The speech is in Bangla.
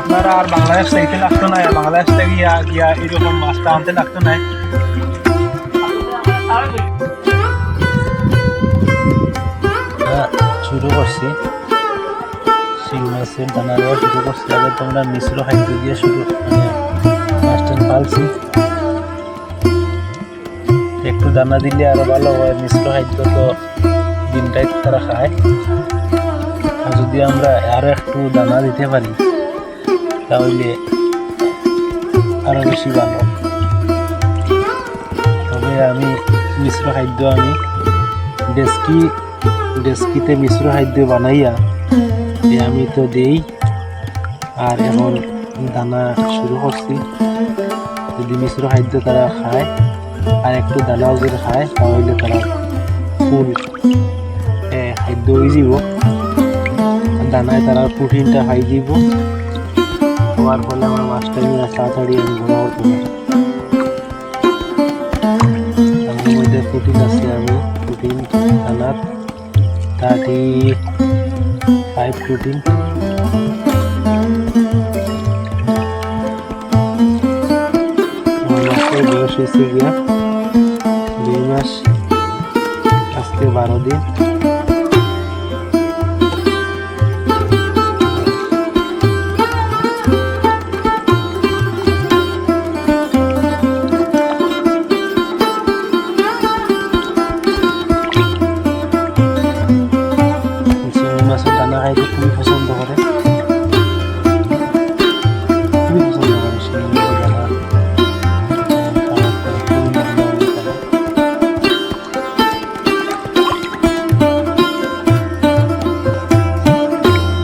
আর বাংলাদেশ থেকে লাগতো না বাংলাদেশ থেকে গিয়া গিয়া এরকম মাছটা আনতে লাগতো না। শুরু করছি। শুরু করছি। আগে তোমরা মিশ্র খাদ্য দিয়ে শুরু মাছটা পালছি একটু দানা দিলে আরও ভালো হয়। মিশ্র খাদ্য তো দিনটাই তারা খায়। যদি আমরা আরও একটু দানা দিতে পারি তাহলে আরও বেশি ভালো। তবে আমি মিশ্র খাদ্য আমি ডেস্কি, ডেস্কিতে মিশ্র খাদ্য বানাইয়া আমি তো দেই। আর এখন দানা শুরু করছি। যদি মিশ্র খাদ্য তারা খায় আর একটু দানাও যদি খায়, তাহলে তারা ফুল খাদ্য হয়ে যাব দানায় তারা প্রোটিনটা খাই দিব হওয়ার ফলে আমার মাছটা নিয়ে তাড়াতাড়ি আমি পারি মধ্যে প্রোটিন আছে আমি প্রোটিন দানার থার্টি ফাইভ বয়স হয়েছে গিয়া দুই মাস, আজকে বারো দিন।